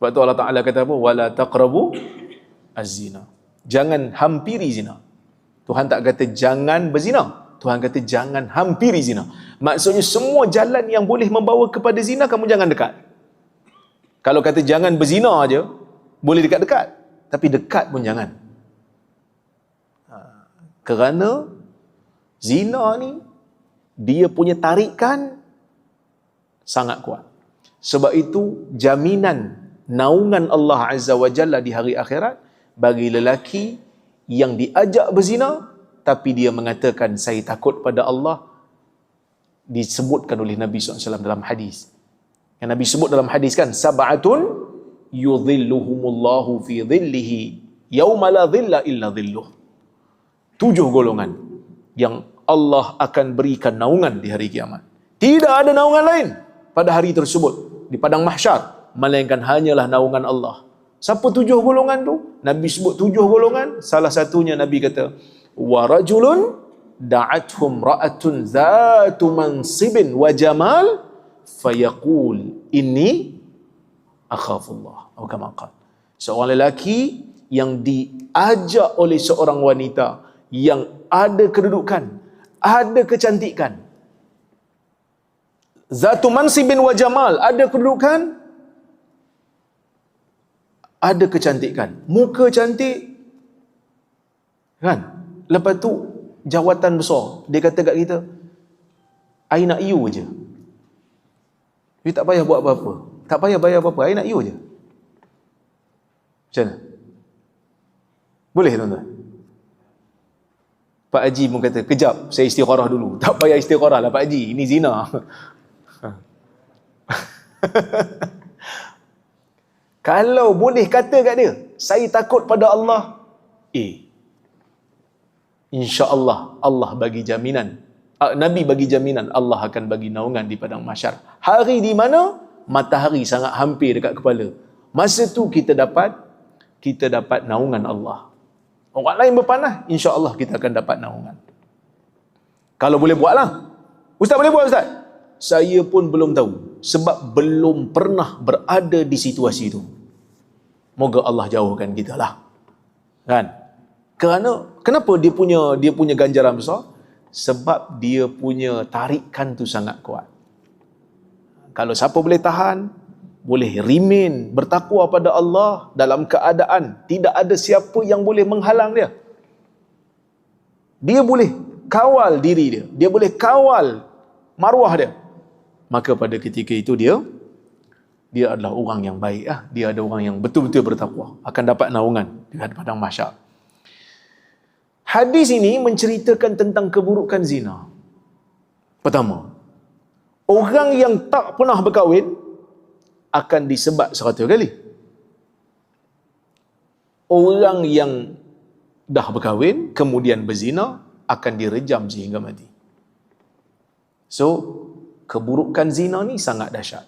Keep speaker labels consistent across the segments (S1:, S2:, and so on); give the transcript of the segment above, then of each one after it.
S1: Sebab tu Allah Taala kata apa? Wala taqrabu az-zina. Jangan hampiri zina. Tuhan tak kata jangan berzina. Tuhan kata jangan hampiri zina. Maksudnya semua jalan yang boleh membawa kepada zina kamu jangan dekat. Kalau kata jangan berzina aja, boleh dekat-dekat. Tapi dekat pun jangan. Ha, kerana zina ni dia punya tarikan sangat kuat. Sebab itu jaminan naungan Allah Azza wa Jalla di hari akhirat bagi lelaki yang diajak berzina tapi dia mengatakan saya takut pada Allah disebutkan oleh Nabi SAW dalam hadis. Yang Nabi sebut dalam hadis kan sab'atun yudhilluhumullahu fi dhillihi yauma la dhilla illa dhilluh. Tujuh golongan yang Allah akan berikan naungan di hari kiamat. Tidak ada naungan lain pada hari tersebut di padang mahsyar melainkan hanyalah naungan Allah. Siapa tujuh golongan tu? Nabi sebut tujuh golongan, salah satunya Nabi kata wa rajulun da'athum ra'atun zatu mansibin wa jamal fayaqul inni akhafullah atau kama qala. Seorang lelaki yang diajak oleh seorang wanita yang ada kedudukan, ada kecantikan. Zatu mansibin wa jamal, ada kedudukan, ada kecantikan. Muka cantik, kan? Lepas tu, jawatan besar. Dia kata kat kita, I nak you je. You tak payah buat apa-apa. Tak payah bayar apa-apa. I nak you je. Macam mana? Boleh tuan-tuan? Pak Haji pun kata, kejap, saya istikharah dulu. Tak payah istikharah lah Pak Haji, ini zina. Kalau boleh kata kat dia, saya takut pada Allah. Eh, insya Allah, Allah bagi jaminan. Nabi bagi jaminan, Allah akan bagi naungan di padang masyar. Hari di mana? Matahari sangat hampir dekat kepala. Masa tu kita dapat, kita dapat naungan Allah. Orang lain berpanah, insya Allah kita akan dapat naungan. Kalau boleh buatlah. Ustaz boleh buat Ustaz? Saya pun belum tahu. Sebab belum pernah berada di situasi itu. Moga Allah jauhkan kita lah. Kan? Kerana, kenapa dia punya dia punya ganjaran besar? Sebab dia punya tarikan tu sangat kuat. Kalau siapa boleh tahan, boleh remain bertakwa pada Allah dalam keadaan tidak ada siapa yang boleh menghalang dia. Dia boleh kawal diri dia. Dia boleh kawal maruah dia. Maka pada ketika itu dia dia adalah orang yang baik ah. Dia ada orang yang betul-betul bertakwa akan dapat naungan di padang mahsyar. Hadis ini menceritakan tentang keburukan zina. Pertama, orang yang tak pernah berkahwin akan disebat seratus kali. Orang yang dah berkahwin kemudian berzina akan direjam sehingga mati. So, keburukan zina ni sangat dahsyat.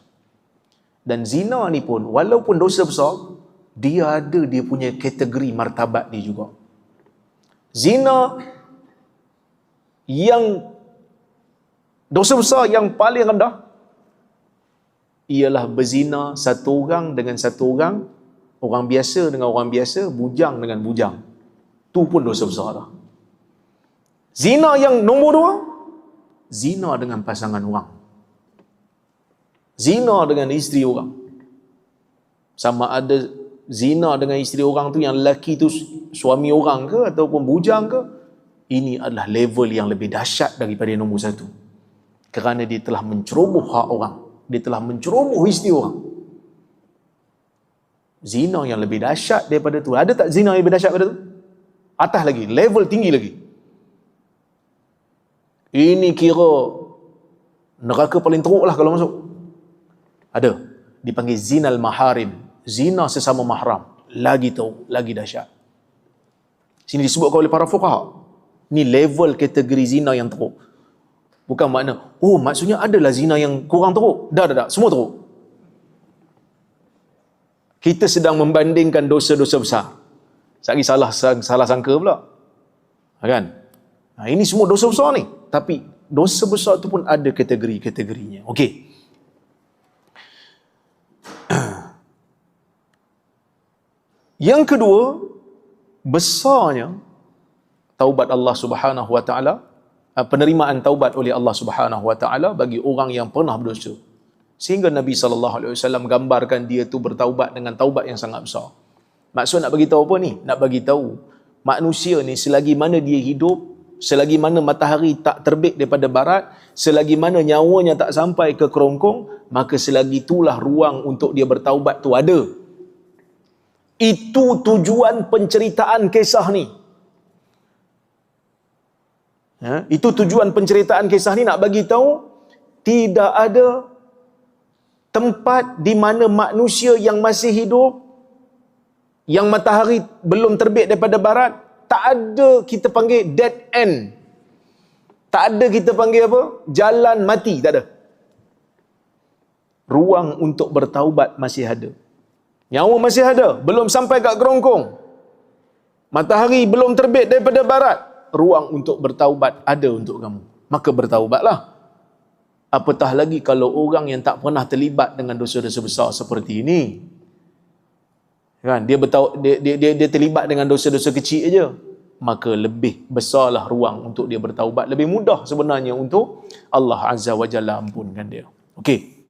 S1: Dan zina ni pun walaupun dosa besar, dia ada dia punya kategori martabat dia juga. Zina yang dosa besar yang paling rendah ialah berzina satu orang dengan satu orang, orang biasa dengan orang biasa, bujang dengan bujang. Tu pun dosa besar dah. Zina yang nombor dua, zina dengan pasangan orang. Zina dengan isteri orang. Sama ada zina dengan isteri orang tu yang lelaki tu suami orang ke ataupun bujang ke, ini adalah level yang lebih dahsyat daripada nombor satu. Kerana dia telah menceroboh hak orang dia telah menceroboh isteri orang. Zina yang lebih dahsyat daripada tu. Ada tak zina yang lebih dahsyat daripada tu? Atas lagi, level tinggi lagi. Ini kira neraka paling teruk lah kalau masuk. Ada. Dipanggil zinal maharim. Zina sesama mahram. Lagi teruk, lagi dahsyat. Sini disebutkan oleh para fuqaha. Ini level kategori zina yang teruk. Bukan makna, oh maksudnya adalah zina yang kurang teruk. Dah, dah, dah. Semua teruk. Kita sedang membandingkan dosa-dosa besar. Sagi salah salah sangka pula. Ha, kan? Nah, ini semua dosa besar ni. Tapi dosa besar tu pun ada kategori-kategorinya. Okey. Yang kedua, besarnya taubat Allah Subhanahu wa taala, uh, penerimaan taubat oleh Allah Subhanahu wa taala bagi orang yang pernah berdosa. Sehingga Nabi sallallahu alaihi wasallam gambarkan dia tu bertaubat dengan taubat yang sangat besar. Maksud nak bagi tahu apa ni? Nak bagi tahu manusia ni selagi mana dia hidup, selagi mana matahari tak terbit daripada barat, selagi mana nyawanya tak sampai ke kerongkong, maka selagi itulah ruang untuk dia bertaubat tu ada. Itu tujuan penceritaan kisah ni. Ha? Itu tujuan penceritaan kisah ni nak bagi tahu tidak ada tempat di mana manusia yang masih hidup yang matahari belum terbit daripada barat tak ada kita panggil dead end tak ada kita panggil apa jalan mati tak ada ruang untuk bertaubat masih ada nyawa masih ada belum sampai kat kerongkong matahari belum terbit daripada barat. Ruang untuk bertaubat ada untuk kamu. Maka bertaubatlah. Apatah lagi kalau orang yang tak pernah terlibat dengan dosa-dosa besar seperti ini? Kan dia bertau dia, dia dia dia terlibat dengan dosa-dosa kecil aja maka lebih besarlah ruang untuk dia bertaubat. Lebih mudah sebenarnya untuk Allah Azza wa Jalla ampunkan dia. Okey